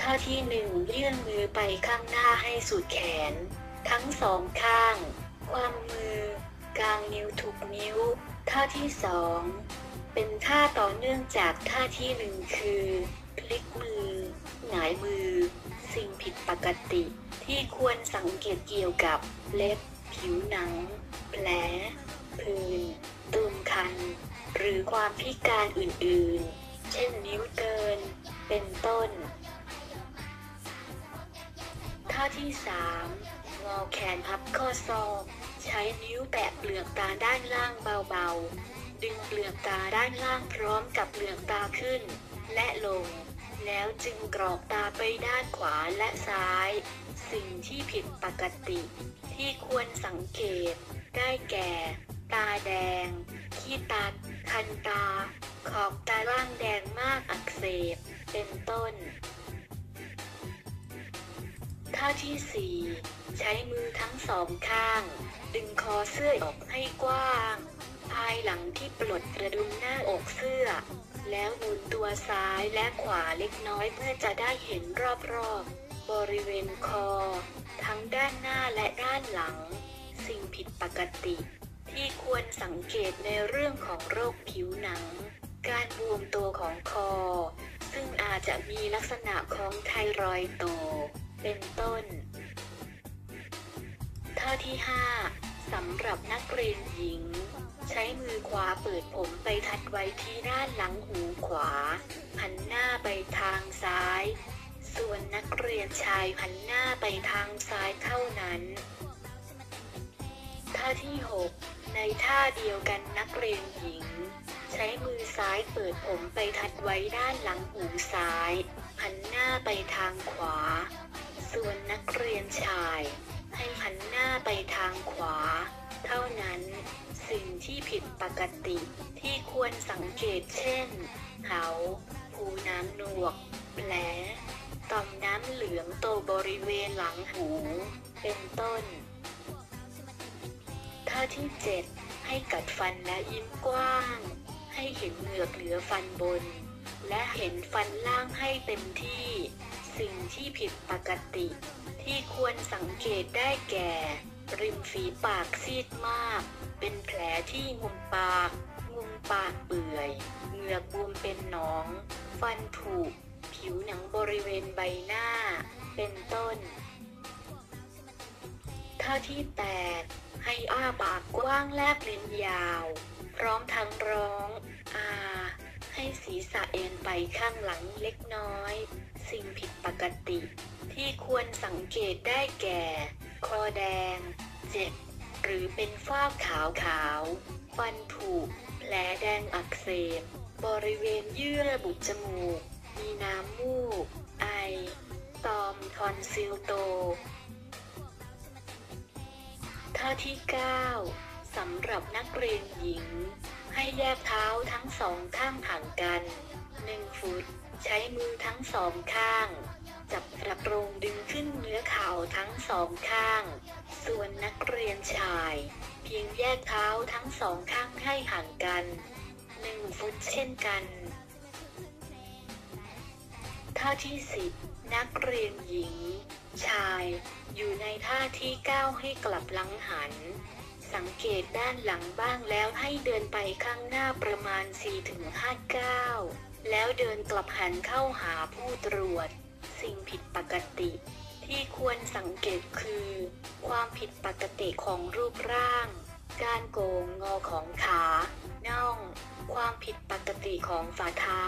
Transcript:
ท่าที่หนึ่งยื่อนมือไปข้างหน้าให้สุดแขน ทั้งสองข้าง ความมือกลางนิ้วทุกนิ้ว ท่าที่สอง เป็นท่าต่อเนื่องจากท่าที่หนึ่งคือ พลิกมือ หงายมือ สิ่งผิดปกติ ที่ควรสังเกตเกี่ยวกับเล็บ ผิวหนัง แผลผื่นตุ่มคัน หรือความพิการอื่นๆ เช่นนิ้วเกิน เป็นต้น ท่าที่ 3 งอแขนพับข้อศอก ใช้นิ้วแตะเปลือกตาด้านล่างเบาๆ ดึงเปลือกตาด้านล่างพร้อมกับเปลือกตาขึ้น และลง แล้วจึงกรอกตาไปด้านขวาและซ้าย สิ่งที่ผิดปกติ ที่ควรสังเกต ได้แก่ ตาแดง ขี้ตาคันตา ขอบตาล่างแดงมากอักเสบ เป็นต้น ท่าที่ 4 ใช้มือทั้งสองข้าง ดึงคอเสื้อออกให้กว้าง ภายหลังที่ปลดกระดุมหน้าอกเสื้อ แล้วหมุนตัวซ้ายและขวาเล็กน้อยเพื่อจะได้เห็นรอบๆ บริเวณคอ ทั้งด้านหน้าและด้านหลัง สิ่งผิดปกติ ที่ควรสังเกตในเรื่องของโรคผิวหนัง การบวมตัวของคอ ซึ่งอาจจะมีลักษณะของไทรอยโต เป็นต้น ท่าที่ 5สำหรับนักเรียนหญิง ใช้มือขวาเปิดผมไปทัดไว้ที่ด้านหลังหูขวา หันหน้าไปทางซ้าย ส่วนนักเรียนชายหันหน้าไปทางซ้ายเท่านั้น ท่าที่ 6 ในท่าเดียวกันนักเรียนหญิงใช้มือซ้ายเปิดผมไปทัดไว้ด้านหลังหูซ้าย หันหน้าไปทางขวา ส่วนนักเรียนชาย ให้หันหน้าไปทางขวา เท่านั้น สิ่งที่ผิดปกติที่ควรสังเกตเช่น เขาหูน้ำหนวก แผลต่อมน้ำเหลืองโตบริเวณหลังหู เป็นต้น ท่าที่ 7 ให้กัดฟันและยิ้มกว้าง ให้เห็นเหงือกเหลือฟันบน และเห็นฟันล่างให้เต็มที่ สิ่งที่ผิดปกติ ที่ควรสังเกตได้แก่ ริมฝีปากซีดมาก เป็นแผลที่มุมปาก มุมปากเปื่อย เหงือกบวมเป็นหนอง ฟันผุ ผิวหนังบริเวณใบหน้า เป็นต้นท่าที่8ให้อ้าปากกว้างแลบลิ้นยาว พร้อมทั้งร้อง อาให้ศีรษะเอ็นไปข้างหลังเล็กน้อย สิ่งผิดปกติ ที่ควรสังเกตได้แก่ คอแดง เจ็บ หรือเป็นฝ้าขาวขาวๆฟันผุแผลแดงอักเสบ บริเวณเยื่อบุจมูก มีน้ำมูก ไอ ตอมทอนซิลโต ท่าที่ 9 สำหรับนักเรียนหญิง ให้แยกเท้าทั้งสองข้างห่างกัน 1 ฟุต ใช้มือทั้งสองข้าง จับกระโปรงดึงขึ้นเหนือเข่าทั้งสองข้าง ส่วนนักเรียนชาย เพียงแยกเท้าทั้งสองข้างให้ห่างกัน1ฟุตเช่นกัน ท่าที่10นักเรียนหญิง ชายอยู่ในท่าที่ก้าวให้กลับหลังหัน สังเกตด้านหลังบ้างแล้วให้เดินไปข้างหน้าประมาณ 4-5ก้าว แล้วเดินกลับหันเข้าหาผู้ตรวจ สิ่งผิดปกติ ที่ควรสังเกตคือ ความผิดปกติของรูปร่าง การโกงงอของขา น่อง ความผิดปกติของฝ่าเท้า